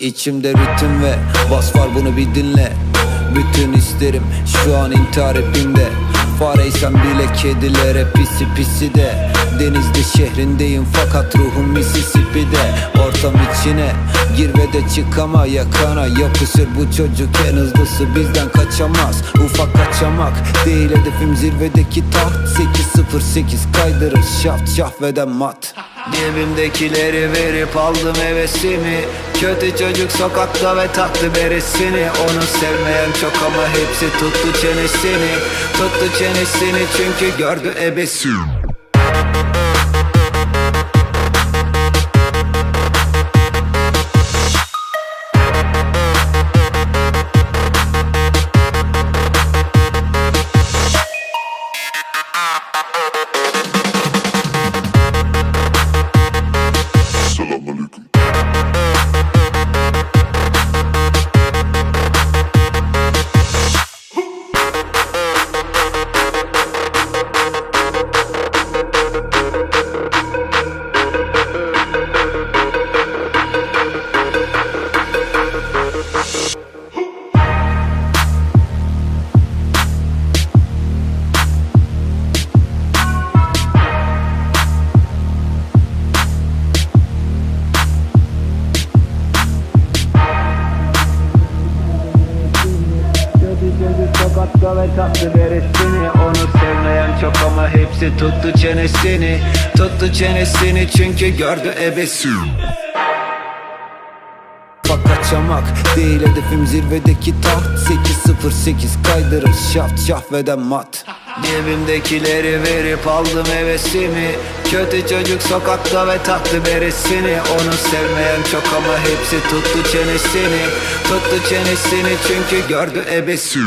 içimde ritim ve bas var bunu bir dinle. Bütün isterim şu an intihar hepimde. Fareysen bile kedilere pisi pisi de. Denizli şehrindeyim fakat ruhum Mississippi'de. Ortam içine gir ve de çık ama yakana Yapışır bu çocuk en hızlısı bizden kaçamaz. Ufak kaçamak değil hedefim zirvedeki taht. 808 kaydırır şaft şahveden mat Cebimdekileri verip aldım hevesimi. Kötü çocuk sokakta ve taktı beresini Onu sevmeyen çok ama hepsi tuttu çenesini. Tuttu çenesini çünkü gördü ebesi sokakta ve taktı beresini Onu sevmeyen çok ama hepsi tuttu çenesini Tuttu çenesini çünkü gördü ebesi. Bak kaçamak değil hedefim zirvedeki taht. 808 kaydırır şaft şahveden mat. Cebimdekileri verip aldım hevesimi. Kötü çocuk sokakta ve taktı beresini. Onu sevmeyen çok ama hepsi tuttu çenesini Tuttu çenesini çünkü gördü ebesi